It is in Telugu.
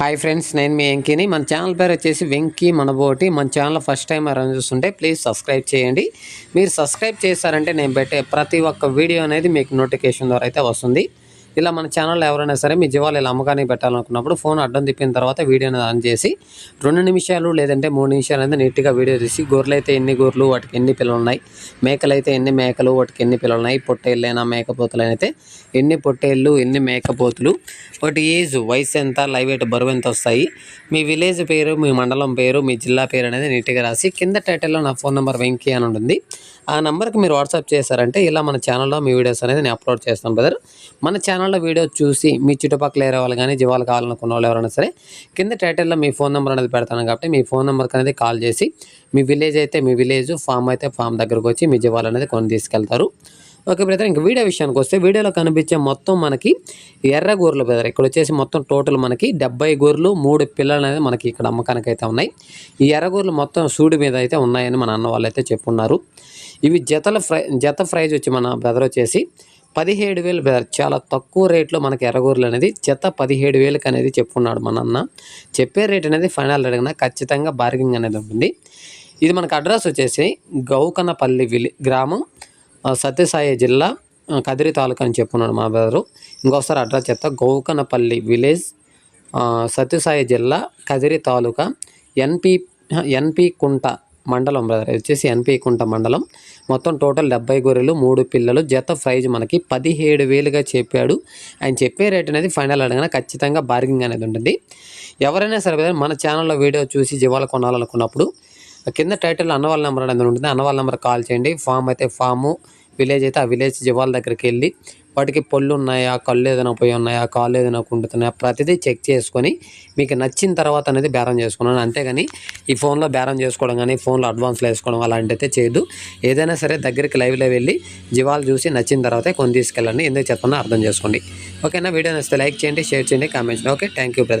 హాయ్ ఫ్రెండ్స్ నేను మీ వెంకీని. మన ఛానల్ పేరు వచ్చేసి వెంకీ మనబోటి. మన ఛానల్ ఫస్ట్ టైం అరేంజ్ చూస్తుంటే ప్లీజ్ సబ్స్క్రైబ్ చేయండి. మీరు సబ్స్క్రైబ్ చేశారంటే నేను పెట్టే ప్రతి ఒక్క వీడియో అనేది మీకు నోటిఫికేషన్ ద్వారా అయితే వస్తుంది. ఇలా మన ఛానల్లో ఎవరైనా సరే మీ జీవాలు ఇలా అమ్మకానికి పెట్టాలనుకున్నప్పుడు ఫోన్ అడ్డం తిప్పిన తర్వాత వీడియోని ఆన్ చేసి రెండు నిమిషాలు లేదంటే మూడు నిమిషాలు అనేది నీట్గా వీడియో తీసి గొర్రెలు అయితే ఎన్ని గొర్రెలు వాటికి ఎన్ని పిల్లలు ఉన్నాయి మేకలు అయితే ఎన్ని మేకలు వాటికి ఎన్ని పిల్లలు ఉన్నాయి పొట్టేళ్ళైనా మేకపోతులు అయితే ఎన్ని పొట్టేళ్ళు ఎన్ని మేకపోతులు వాటి ఏజ్ వయసు ఎంత లైవ్ ఎయిట్ బరువు ఎంత వస్తాయి మీ విలేజ్ పేరు మీ మండలం పేరు మీ జిల్లా పేరు అనేది నీట్గా రాసి కింద టైటిల్లో నా ఫోన్ నెంబర్ వెంకీ అని ఉంటుంది. ఆ నెంబర్కి మీరు వాట్సాప్ చేశారంటే ఇలా మన ఛానల్లో మీ వీడియోస్ అనేది నేను అప్లోడ్ చేస్తాను బ్రదర్ మన ఛానల్ ఛానల్లో వీడియో చూసి మీ చుట్టుపక్కల ఏరే వాళ్ళు కానీ జీవాలు కావాలనుకున్న వాళ్ళు ఎవరైనా సరే కింద టైటిల్లో మీ ఫోన్ నెంబర్ అనేది పెడతాను కాబట్టి మీ ఫోన్ నెంబర్కి అనేది కాల్ చేసి మీ విలేజ్ అయితే మీ విలేజ్ ఫామ్ అయితే ఫామ్ దగ్గరకు వచ్చి మీ జీవాలు అనేది కొని తీసుకెళ్తారు. ఓకే బ్రదర్ ఇంకా వీడియో విషయానికి వస్తే వీడియోలో కనిపించే మొత్తం మనకి ఎర్ర గోర్లు బ్రదర్ ఇక్కడ వచ్చేసి మొత్తం టోటల్ మనకి డెబ్బై గోర్లు మూడు పిల్లలు అనేది మనకి ఇక్కడ అమ్మకానికి అయితే ఉన్నాయి. ఈ ఎర్ర గోర్లు మొత్తం సూడి మీద అయితే ఉన్నాయని మన అన్న వాళ్ళు అయితే చెప్పున్నారు. ఇవి జతల ఫ్రై జత ప్రైజ్ వచ్చి మన బ్రదర్ వచ్చేసి పదిహేడు వేలు బ్రదర్ చాలా తక్కువ రేట్లో మనకి ఎర్రగూరలు అనేది చెత్త పదిహేడు వేలకు అనేది చెప్పుకున్నాడు మన అన్న. చెప్పే రేట్ అనేది ఫైనల్ అడిగినా ఖచ్చితంగా బార్గింగ్ అనేది ఉంటుంది. ఇది మనకు అడ్రస్ వచ్చేసి గౌకనపల్లి విలి గ్రామం సత్యసాయి జిల్లా కదిరి తాలూకా అని చెప్పున్నాడు మా బ్రదరు. ఇంకోసారి అడ్రస్ చెప్తా గౌకనపల్లి విలేజ్ సత్యసాయి జిల్లా కదిరి తాలూకా ఎన్పి ఎన్పి కుంట మండలం బ్రదర్ వచ్చేసి ఎన్పికుంట మండలం. మొత్తం టోటల్ డెబ్బై గొర్రెలు మూడు పిల్లలు. జత ప్రైజ్ మనకి పదిహేడు వేలుగా చెప్పాడు. ఆయన చెప్పే రేట్ అనేది ఫైనల్ అడగన ఖచ్చితంగా బార్గింగ్ అనేది ఉంటుంది. ఎవరైనా సరే మన ఛానల్లో వీడియో చూసి జీవాలు కొనాలనుకున్నప్పుడు కింద టైటిల్ అన్నవాళ్ళ నెంబర్ అనేది ఉంటుంది. అన్నవాళ్ళ నెంబర్ కాల్ చేయండి. ఫామ్ అయితే ఫాము విలేజ్ అయితే ఆ విలేజ్ జీవాల దగ్గరికి వెళ్ళి వాటికి పళ్ళు ఉన్నాయా కళ్ళు ఏదైనా పోయి ఉన్నాయా కాళ్ళు ఏదైనా కుంటున్నాయా ప్రతిదీ చెక్ చేసుకొని మీకు నచ్చిన తర్వాత అనేది బేరం చేసుకున్నాను అంతేగాని ఈ ఫోన్లో బేరం చేసుకోవడం కానీ ఫోన్లో అడ్వాన్స్లో వేసుకోవడం అలాంటి అయితే చేయదు ఏదైనా సరే దగ్గరికి లైవ్లో వెళ్ళి జీవాలు చూసి నచ్చిన తర్వాత కొన్ని తీసుకెళ్ళండి. ఎందుకు చెప్తున్నా అర్థం చేసుకోండి. ఓకేనా? వీడియో నచ్చితే లైక్ చేయండి షేర్ చేయండి కామెంట్ చేయండి. ఓకే? Thank you